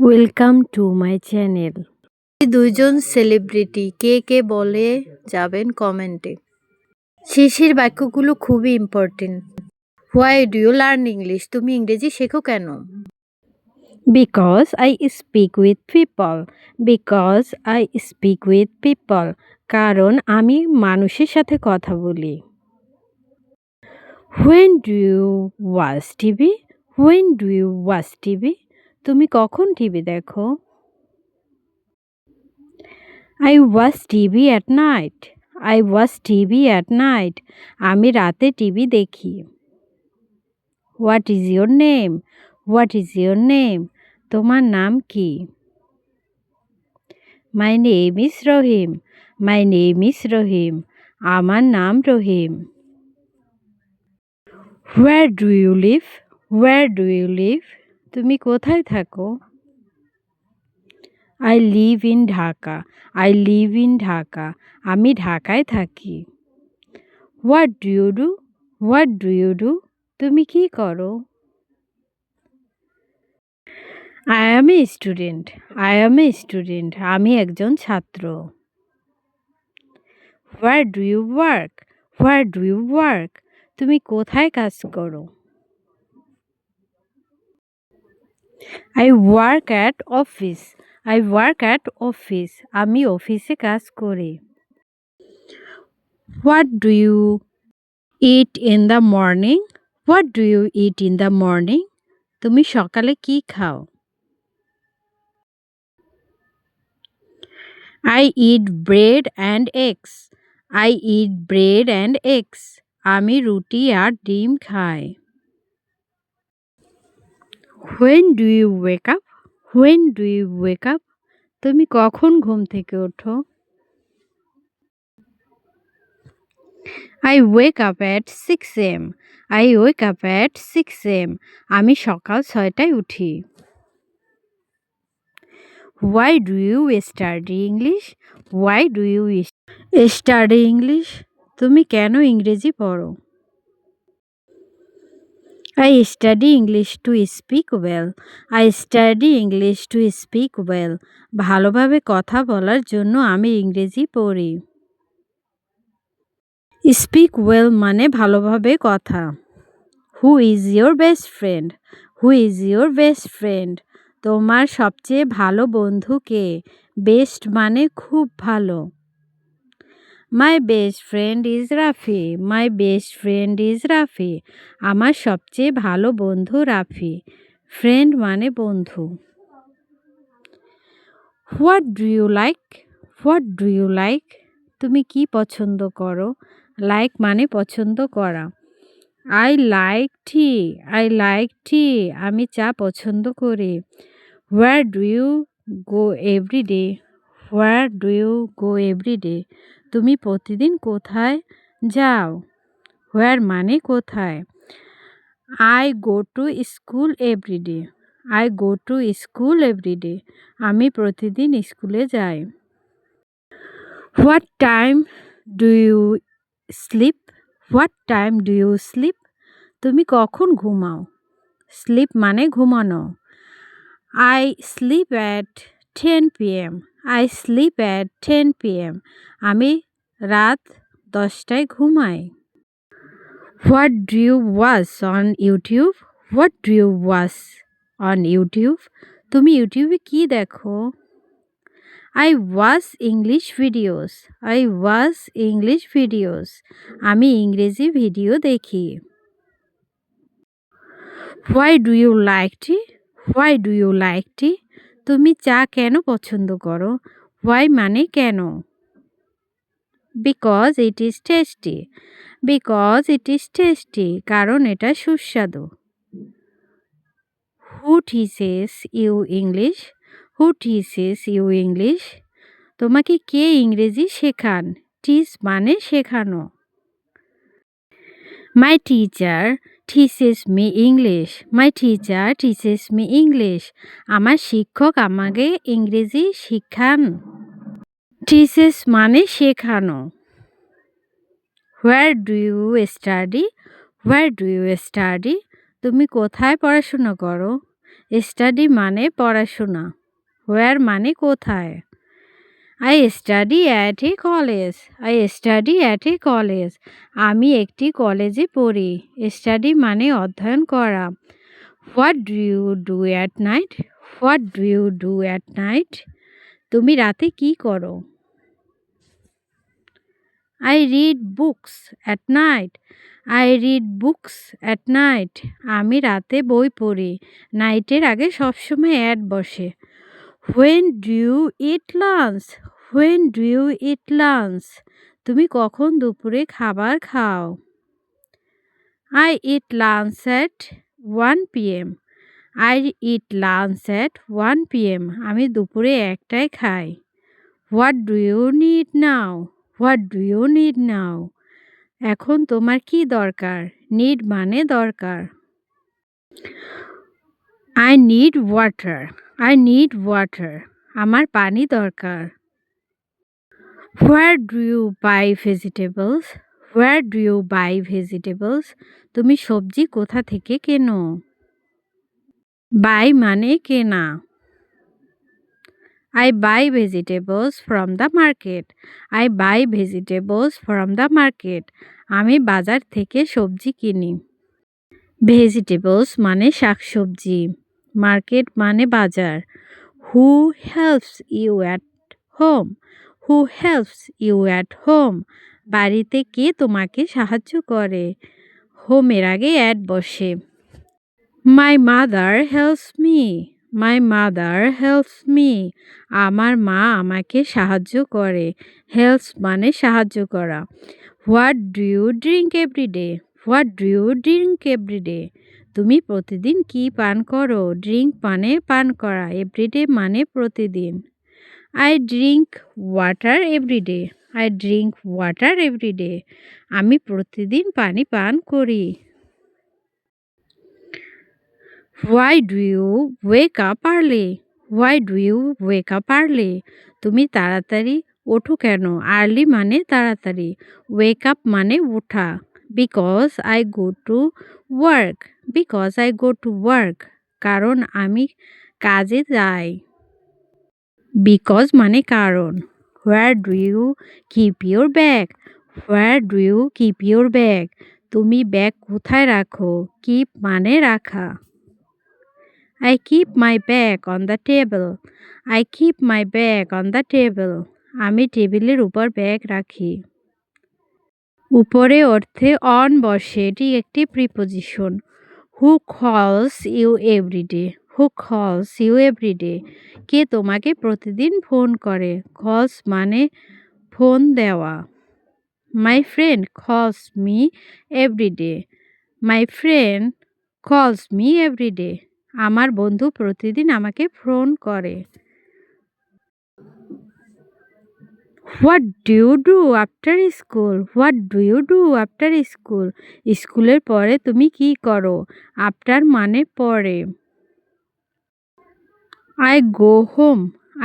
Welcome to my channel দুইজন celebrity কে কে বলে যাবেন কমেন্টে শেষের বাক্যগুলো খুবই important why do you learn English তুমি ইংরেজি শেখো কেন? Because I speak with people because I speak with people কারণ আমি মানুষের সাথে কথা বলি। When do you watch TV when do you watch TV তুমি কখন টিভি দেখো? I watch TV at night I watch TV at night আমি রাতে টিভি দেখি। What is your name what is your name তোমার নাম কি? My name is Rahim my name is Rahim আমার নাম Rahim where do you live where do you live তুমি কোথায় থাকো? I live in Dhaka I live in Dhaka আমি ঢাকায় থাকি। What do you do what do you do তুমি কি করো? I am a student I am a student আমি একজন ছাত্র। Where do you work where do you work তুমি কোথায় কাজ করো? I work at office I work at office আমি অফিসে কাজ করি। What do you eat in the morning what do you eat in the morning তুমি সকালে কি খাও? I eat bread and eggs I eat bread and eggs আমি রুটি আর ডিম খাই। When do you wake up when do you wake up তুমি কখন ঘুম থেকে ওঠো? I wake up at six AM I wake up at six AM আমি সকাল ছয়টায় উঠি। Why do you study English why do you study English তুমি কেন ইংরেজি পড়ো? I study English to speak well I study English to speak well ভালোভাবে কথা বলার জন্য আমি ইংরেজি পড়ি। স্পিক ওয়েল মানে ভালোভাবে কথা। Who is your best friend who is your best friend তোমার সবচেয়ে ভালো বন্ধু কে? বেস্ট মানে খুব ভালো। My best friend is Rafi my best friend is Rafi আমার সবচেয়ে ভালো বন্ধু রাফি। ফ্রেন্ড মানে বন্ধু। What do you like what do you like তুমি কি পছন্দ করো? লাইক মানে পছন্দ করা। I like tea I like tea আমি চা পছন্দ করি। Where do you go every day where do you go every day তুমি প্রতিদিন কোথায় যাও? হোয়ার মানে কোথায়? I go to school every day I go to school every day আমি প্রতিদিন স্কুলে যাই। What time do you sleep what time do you sleep তুমি কখন ঘুমাও? স্লিপ মানে ঘুমানো। I sleep at ten P M I sleep at ten P M আমি রাত দশটায় ঘুমাই। What do you watch on YouTube what do you watch on YouTube তুমি ইউটিউবে কী দেখো? I watch English videos I watch English videos আমি ইংরেজি ভিডিও দেখি। Why do you like tea why do you like tea তুমি চা কেন পছন্দ করো? হোয়াই মানে কেন? Because it is tasty because it is tasty কারণ এটা সুস্বাদু। Who teaches you English who teaches you English তোমাকে কে ইংরেজি শেখান? টিস মানে শেখানো। My teacher teaches me English my teacher teaches me English আমার শিক্ষক আমাকে ইংরেজি শিখান। টিসেস মানে শেখানো। Where do you study where do you study তুমি কোথায় পড়াশোনা করো? স্টাডি মানে পড়াশোনা। হোয়ার মানে কোথায়? I study at a college I study at a college আমি একটি কলেজে পড়ি। স্টাডি মানে অধ্যয়ন করা। What do you do at night what do you do at night তুমি রাতে কি করো? I read books at night I read books at night আমি রাতে বই পড়ি। নাইটের আগে সবসময় অ্যাড বসে। When do you eat lunch when do you eat lunch তুমি কখন দুপুরে খাবার খাও? I eat lunch at one PM I eat lunch at one PM আমি দুপুরে একটাই খাই। What do you need now what do you need now এখন তোমার কি দরকার? নিড মানে দরকার। I need water I need water আমার পানি দরকার। Where do you buy vegetables where do you buy vegetables তুমি সবজি কোথা থেকে কেনো? বাই মানে কেনা। I buy vegetables from the market I buy vegetables from the market আমি বাজার থেকে সবজি কিনি। ভেজিটেবলস মানে শাকসবজি। মার্কেট মানে বাজার। Who helps you at home who helps you at home বাড়িতে কে তোমাকে সাহায্য করে? হোমের আগে অ্যাড বসে। My mother helps me my mother helps me আমার মা আমাকে সাহায্য করে। হেল্পস মানে সাহায্য করা। What do you drink every day what do you drink every day তুমি প্রতিদিন কি পান করো? ড্রিঙ্ক মানে পান করা। এভরিডে মানে প্রতিদিন। I drink water every day I drink water every day আমি প্রতিদিন পানি পান করি। Why do you wake up early why do you wake up early তুমি তাড়াতাড়ি ওঠো কেন? আর্লি মানে তাড়াতাড়ি। ওয়েক আপ মানে ওঠা। Because I go to work because I go to work কারণ আমি কাজে যাই। বিকজ মানে কারণ। Where do you keep your bag where do you keep your bag তুমি ব্যাগ কোথায় রাখো? কিপ মানে রাখা। I keep my bag on the table I keep my bag on the table আমি টেবিলের উপর ব্যাগ রাখি। উপরে অর্থে অন বসে এটি একটি প্রিপোজিশন হু কলস ইউ এভরিডে হু কলস ইউ এভরিডে কে তোমাকে প্রতিদিন ফোন করে? কলস মানে ফোন দেওয়া। My friend calls me every day my friend calls me every day আমার বন্ধু প্রতিদিন আমাকে ফোন করে। What do you do after school? What do you do after school? স্কুলের পরে তুমি কি করো? আফটার মানে পরে। I go home,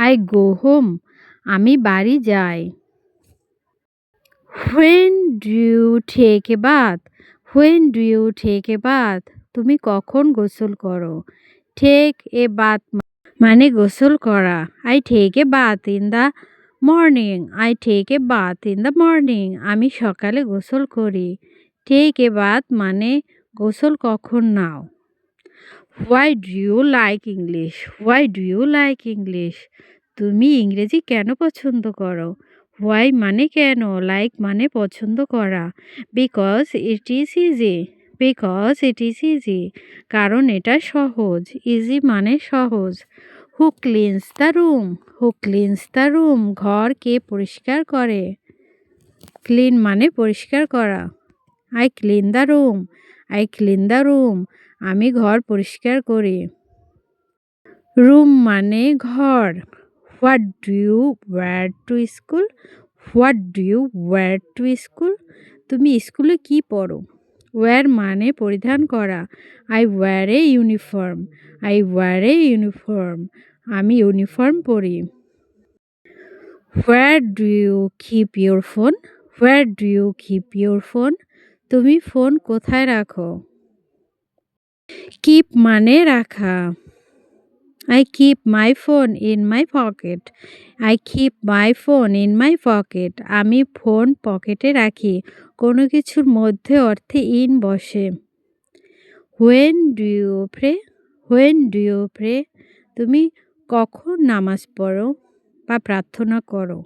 I go home, আমি বাড়ি যাই। When do you take a bath when do you take a bath তুমি কখন গোসল করো? টেক এ বাথ মানে গোসল করা। I take a bath in the morning I take a bath in the morning আমি সকালে গোসল করি। টেক এ বাথ মানে গোসল কখন নাও? Why do you like English why do you like English তুমি ইংরেজি কেন পছন্দ করো? হোয়াই মানে কেন? লাইক মানে পছন্দ করা। Because it is easy because it is easy কারণ এটা সহজ। ইজি মানে সহজ। Who cleans the room who cleans the room ঘর কে পরিষ্কার করে? ক্লিন মানে পরিষ্কার করা। I clean the room I clean the room আমি ঘর পরিষ্কার করি। রুম মানে ঘর। What do you wear to school? What do you wear to school? তুমি স্কুলে কি পড়ো? ওয়্যার মানে পরিধান করা। I wear a uniform. I wear a uniform. আমি ইউনিফর্ম পরি। Where do you keep your phone? Where do you keep your phone? তুমি ফোন কোথায় রাখো? কিপ মানে রাখা I keep my phone in my pocket. I keep my phone in my pocket. আমি phone পকেটে রাখি। কোনো কিছুর মধ্যে অর্থে ইন বসে। When do you pray when do you pray তুমি কখন নামাজ পড়ো বা প্রার্থনা করো?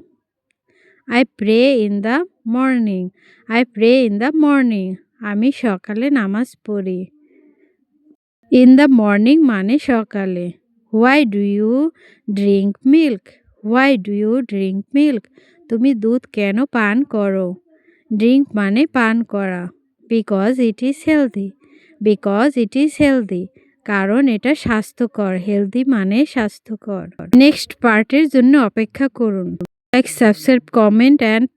I pray in the morning I pray in the morning আমি সকালে নামাজ পড়ি। ইন দ্য মর্নিং মানে সকালে। Why do you drink milk why do you drink milk তুমি দুধ কেন পান করো? ড্রিঙ্ক মানে পান করা। Because it is healthy because it is healthy কারণ এটা স্বাস্থ্যকর। হেলদি মানে স্বাস্থ্যকর। নেক্সট পার্টের জন্য অপেক্ষা করুন। Like subscribe comment and